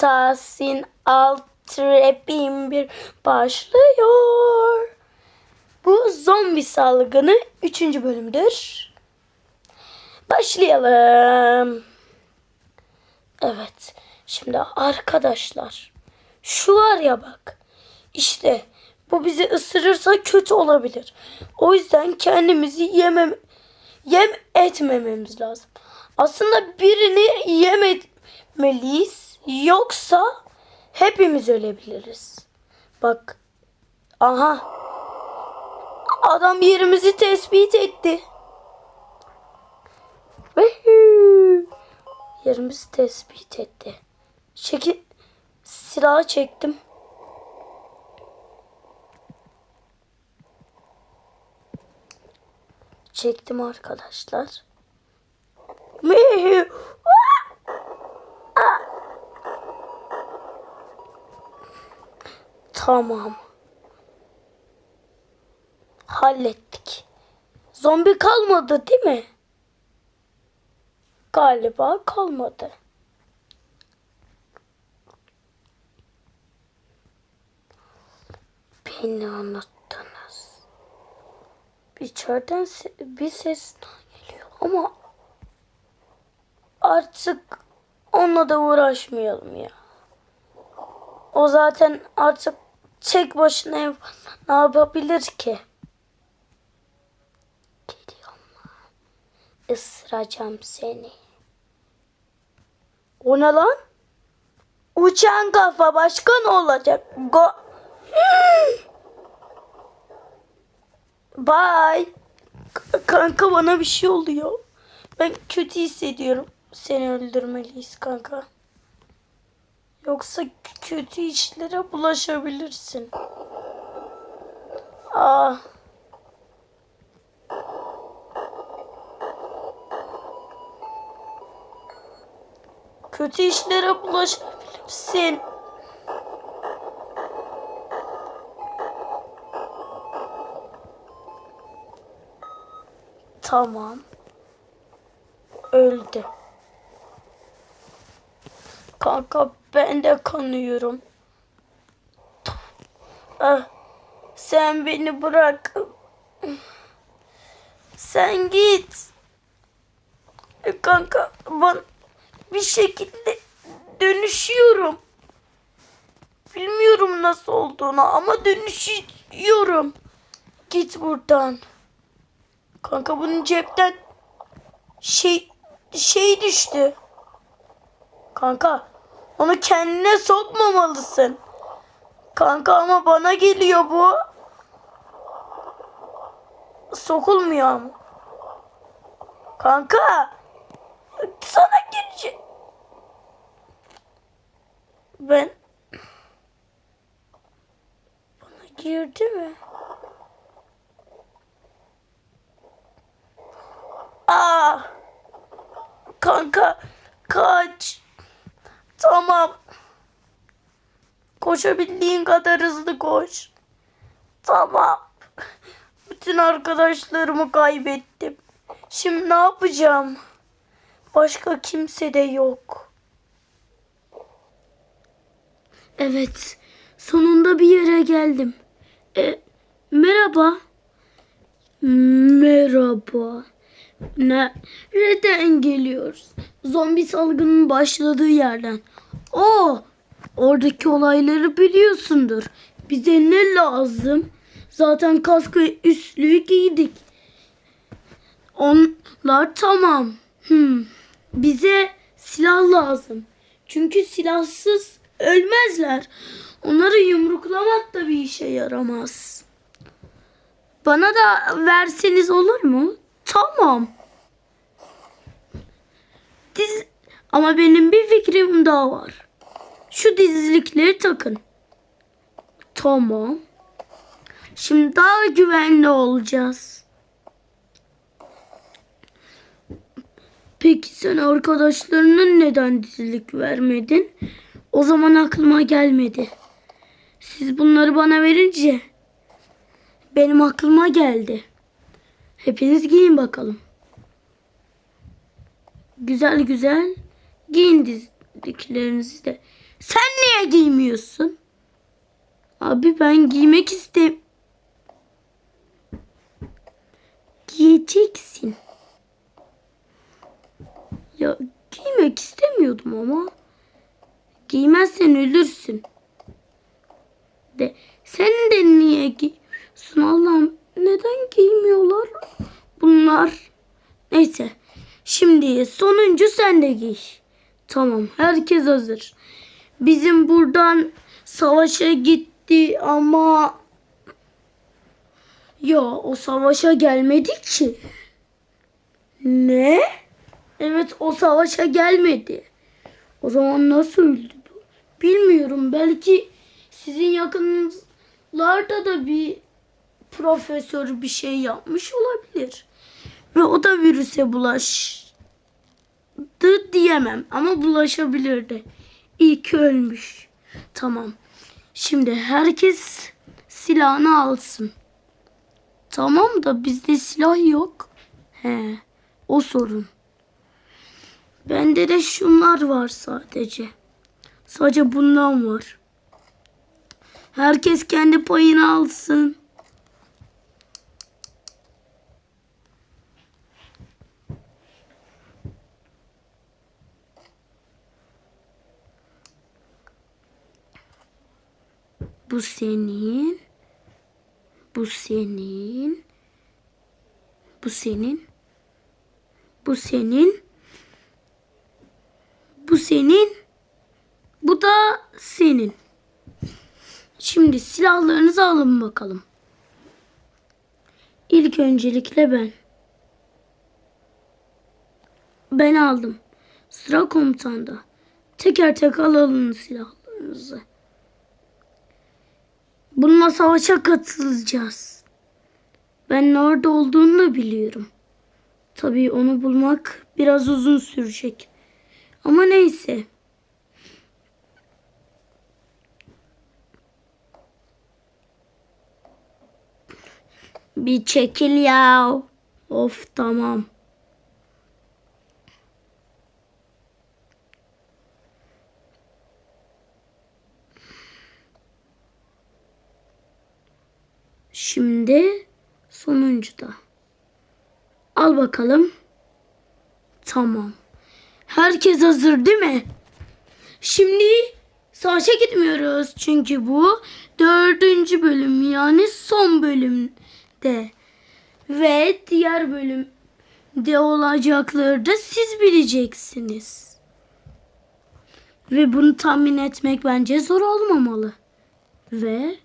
Tahsin alt trapim bir başlıyor. Bu zombi salgını 3. bölümdür. Başlayalım. Evet. Şimdi arkadaşlar. Şu var ya bak. İşte bu bizi ısırırsa kötü olabilir. O yüzden kendimizi yemem yem etmememiz lazım. Aslında birini yem etmeliyiz. Yoksa hepimiz ölebiliriz. Bak. Aha. Adam yerimizi tespit etti. Yerimizi tespit etti. Çekil. Silahı çektim. Çektim arkadaşlar. Vehü. Tamam. Hallettik. Zombi kalmadı değil mi? Galiba kalmadı. Beni unuttunuz. İçeriden bir ses geliyor ama artık onunla da uğraşmayalım ya. O zaten artık tek başına ev ne yapabilir ki? Geliyorum. Isıracağım seni. O ne lan? Uçan kafa başka ne olacak? Go Bye. Kanka bana bir şey oluyor. Ben kötü hissediyorum. Seni öldürmeliyiz kanka. Yoksa kötü işlere bulaşabilirsin. Aa. Kötü işlere bulaşabilirsin. Tamam. Öldü. Kanka ben de kanıyorum. Ah, sen beni bırak. Sen git. E, Kanka ben bir şekilde dönüşüyorum. Bilmiyorum nasıl olduğunu ama dönüşüyorum. Git buradan. Kanka bunun cepten şey şey düştü. Kanka onu kendine sokmamalısın. Kanka ama bana geliyor bu. Sokulmuyor ama. Kanka sana girecek. Ben bana girdi mi? Aa! Kanka kaç. Tamam. Koşabildiğin kadar hızlı koş. Tamam. Bütün arkadaşlarımı kaybettim. Şimdi ne yapacağım? Başka kimse de yok. Evet. Sonunda bir yere geldim. E, merhaba. Merhaba. Nereden geliyoruz? Zombi salgının başladığı yerden. O, oradaki olayları biliyorsundur. Bize ne lazım? Zaten kaskı üstlüğü giydik. Onlar tamam. Hmm. Bize silah lazım. Çünkü silahsız ölmezler. Onları yumruklamak da bir işe yaramaz. Bana da verseniz olur mu? Tamam. Diz ama benim bir fikrim daha var. Şu dizlikleri takın. Tamam. Şimdi daha güvenli olacağız. Peki sen arkadaşlarına neden dizlik vermedin? O zaman aklıma gelmedi. Siz bunları bana verince benim aklıma geldi. Hepiniz giyin bakalım. Güzel güzel giyin dizliklerinizi de. Sen niye giymiyorsun? Abi ben giymek istem. Giyeceksin. Ya giymek istemiyordum ama. Giymezsen ölürsün. De sen de niye giyiyorsun Allah'ım? Neden giymiyorlar bunlar? Neyse. Şimdi sonuncu sen de giy. Tamam. Herkes hazır. Bizim buradan savaşa gitti ama ya o savaşa gelmedi ki. Ne? Evet o savaşa gelmedi. O zaman nasıl öldü bu? Bilmiyorum. Belki sizin yakınlarda da bir profesör bir şey yapmış olabilir. Ve o da virüse bulaştı diyemem ama bulaşabilirdi. İyi ki ölmüş. Tamam. Şimdi herkes silahını alsın. Tamam da bizde silah yok. He, o sorun. Bende de şunlar var sadece. Sadece bundan var. Herkes kendi payını alsın. Bu senin. Bu senin. Bu senin. Bu senin. Bu senin. Bu da senin. Şimdi silahlarınızı alın bakalım. İlk öncelikle ben. Ben aldım. Sıra komutanda. Teker teker alın silahlarınızı. Bununla savaşa katılacağız. Ben nerede olduğunu da biliyorum. Tabii onu bulmak biraz uzun sürecek. Ama neyse. Bir çekil ya. Of tamam. Şimdi sonuncuda. Al bakalım. Tamam. Herkes hazır değil mi? Şimdi savaşa gitmiyoruz. Çünkü bu dördüncü bölüm yani son bölümde. Ve diğer bölümde olacakları da siz bileceksiniz. Ve bunu tahmin etmek bence zor olmamalı. Ve